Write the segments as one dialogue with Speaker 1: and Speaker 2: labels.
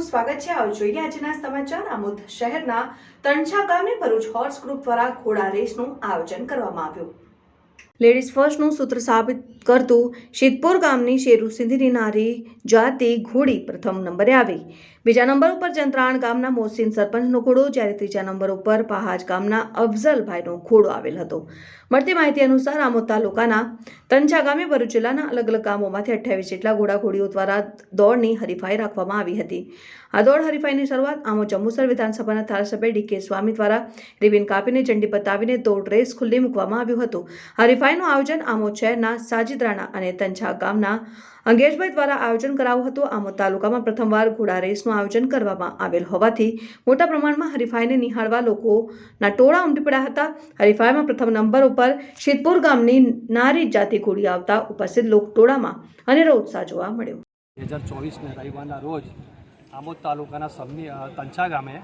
Speaker 1: આપનું સ્વાગત છે. આવો જોઈએ આજના સમાચાર. આમોદ શહેરના તણછા ગામે ભરૂચ હોર્સ ગ્રુપ દ્વારા ઘોડા રેસનું આયોજન કરવામાં આવ્યું. લેડીઝ ફર્સ્ટનું સૂત્ર સાબિત કરતું શીતપુર ગામની શેરુ સિંધીની નારી જાતિ ઘોડી પ્રથમ નંબરે આવી. બીજા નંબર ઉપર જંત્રાણ ગામના મોસીન સરપંચનો ઘોડો, જ્યારે ત્રીજા નંબર ઉપર પહાજ ગામના અફઝલભાઈનો ઘોડો આવેલ હતો. મળતી માહિતી અનુસાર આમોદ તાલુકાના તંજા ગામે ભરૂચ જિલ્લાના અલગ અલગ ગામોમાંથી અઠ્યાવીસ જેટલા ઘોડાઘોડીઓ દ્વારા દોડની હરીફાઈ રાખવામાં આવી હતી. આ દોડ હરીફાઈની શરૂઆત આમો જંબુસર વિધાનસભાના ધારાસભ્ય ડી કે સ્વામી દ્વારા, રિબિન કાપીને, ઝંડી બતાવીને દોડ રેસ ખુલ્લી મૂકવામાં આવ્યું હતું. હરીફાઈનું આયોજન આમોદ શહેરના સાજીદરાણા અને તંછા ગામના અંગેશભાઈ દ્વારા આયોજન કરાયું હતું. આમોદ તાલુકામાં પ્રથમવાર ઘોડા રેસનું આયોજન કરવામાં આવેલ હોવાથી મોટા પ્રમાણમાં હરીફાઈને નિહાળવા લોકોના ટોળા ઉમટી પડ્યા હતા. હરીફાઈમાં પ્રથમ નંબર ઉપર શીતપુર ગામની નારી જાતિ ઘોડી આવતા ઉપસ્થિત લોક ટોળામાં અનેરો ઉત્સાહ જોવા મળ્યો.
Speaker 2: બે હજાર ચોવીસને રવિવારના રોજ આમોદ તાલુકાના સબની તંછા ગામે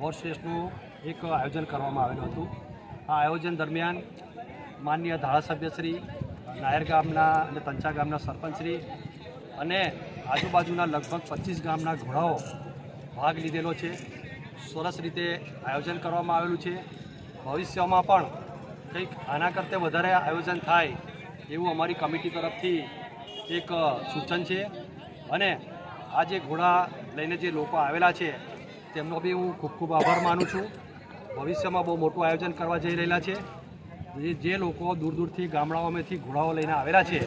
Speaker 2: હોર્સ રેસનું એક આયોજન કરવામાં આવેલું હતું. આ આયોજન દરમિયાન માનનીય ધારાસભ્યશ્રી નાયર ગામના અને તંચા ગામના સરપંચશ્રી અને આજુબાજુના લગભગ પચીસ ગામના ઘોડાઓ ભાગ લીધેલો છે. સરસ રીતે આયોજન કરવામાં આવેલું છે. ભવિષ્યમાં પણ કંઈક આના કરતાં વધારે આયોજન થાય એવું અમારી કમિટી તરફથી એક સૂચન છે. અને આ જે ઘોડા લઈને જે લોકો આવેલા છે, તેમનો બી હું ખૂબ ખૂબ આભાર માનું છું. ભવિષ્યમાં બહુ મોટું આયોજન કરવા જઈ રહેલા છે. જે જે લોકો દૂર દૂરથી ગામડાઓમાંથી ઘોડાઓ લઈને આવેલા છે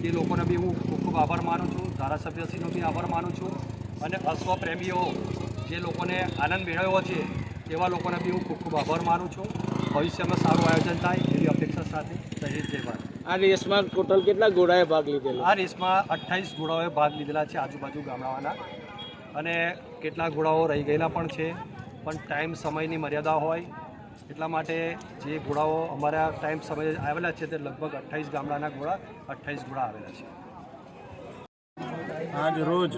Speaker 2: તે લોકોને બી હું ખૂબ ખૂબ આભાર માનું છું. ધારાસભ્યશ્રીનો બી આભાર માનું છું. અને અશ્વપ્રેમીઓ જે લોકોને આનંદ મેળવ્યો છે તેવા લોકોને બી હું ખૂબ ખૂબ આભાર માનું છું. ભવિષ્યમાં સારું આયોજન થાય એવી અપેક્ષા સાથે. જય હિન્દ જય ભારત.
Speaker 3: આ રેસમાં ટોટલ કેટલા ઘોડાએ ભાગ લીધેલો?
Speaker 2: આ રેસમાં અઠ્ઠાવીસ ઘોડાઓએ ભાગ લીધેલા છે આજુબાજુ ગામડાઓના. અને કેટલા ઘોડાઓ રહી ગયેલા પણ છે પણ ટાઈમ સમયની મર્યાદા હોય એટલા માટે જે ઘોડાઓ અમારા ટાઈમ સમયે આવેલા છે તે લગભગ અઠ્ઠાવીસ ગામડાના ઘોડા અઠ્ઠાવીસ ઘોડા આવેલા છે.
Speaker 4: આજ રોજ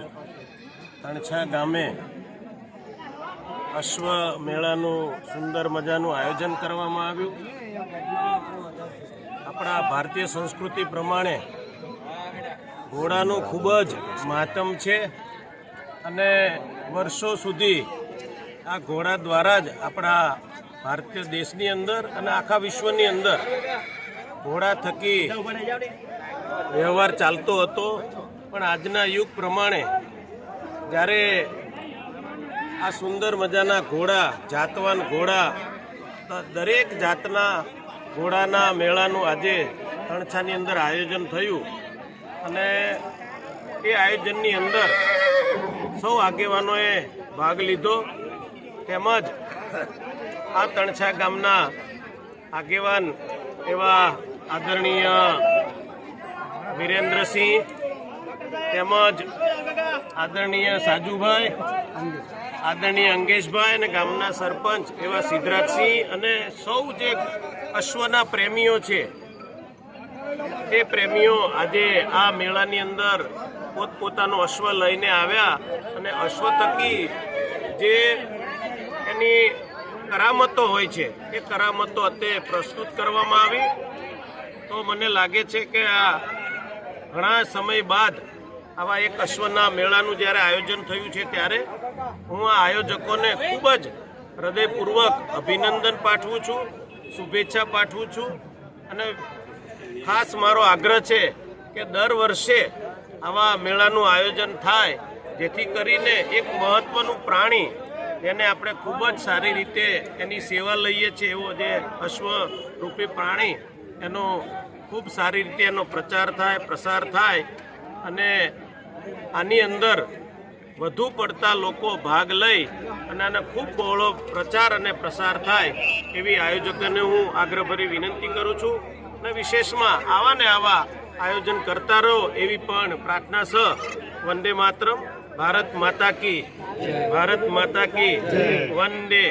Speaker 4: તણછા ગામે અશ્વ મેળાનું સુંદર મજાનું આયોજન કરવામાં આવ્યું. આપણા ભારતીય સંસ્કૃતિ પ્રમાણે ઘોડાનું ખૂબ જ મહાત્મ છે અને વર્ષો સુધી આ ઘોડા દ્વારા જ આપણા ભારતીય દેશની અંદર અને આખા વિશ્વની અંદર ઘોડા થકી વ્યવહાર ચાલતો હતો. પણ આજના યુગ પ્રમાણે જ્યારે આ સુંદર મજાના ઘોડા, જાતવાન ઘોડા દરેક જાતના ઘોડાના મેળાનું આજે તણછાની અંદર આયોજન થયું અને એ આયોજનની અંદર સૌ આગેવાનોએ ભાગ લીધો. તેમજ આ તણછા ગામના આગેવાન એવા આદરણીય વિરેન્દ્રસિંહ તેમજ આદરણીય સાજુભાઈ, આદરણીય અંગેશભાઈ અને ગામના સરપંચ એવા સિદ્ધરાજસિંહ અને સૌ જે અશ્વના પ્રેમીઓ છે, એ પ્રેમીઓ આજે આ મેળાની અંદર પોતપોતાનો અશ્વ લઈને આવ્યા અને અશ્વ થકી જે એની કરામતો હોય છે. એ કરામતો અત્યારે પ્રસ્તુત કરવામાં આવી. તો મને લાગે છે કે આ ઘણા સમય બાદ આવા એક અશ્વના મેળાનું જ્યારે આયોજન થયું છે ત્યારે હું આ આયોજકોને ખૂબ જ હૃદયપૂર્વક અભિનંદન પાઠવું છું, શુભેચ્છા પાઠવું છું અને ખાસ મારો આગ્રહ છે કે દર વર્ષે આવા મેળાનું આયોજન થાય, જેથી કરીને એક મહત્વનું પ્રાણી જેને આપણે ખૂબ જ સારી રીતે એની સેવા લઈએ છીએ, એવો જે અશ્વરૂપી પ્રાણી, એનો ખૂબ સારી રીતે એનો પ્રચાર થાય, પ્રસાર થાય અને આની અંદર વધુ પડતા લોકો ભાગ લઈ અને આને ખૂબ બહોળો પ્રચાર અને પ્રસાર થાય એવી આયોજકોને હું આગ્રહભરી વિનંતી કરું છું. અને વિશેષમાં આવા ને આવા આયોજન કરતા રહો એવી પણ પ્રાર્થના સહ વંદે માતરમ. ભારત માતા કી. ભારત માતા કી. વંદે.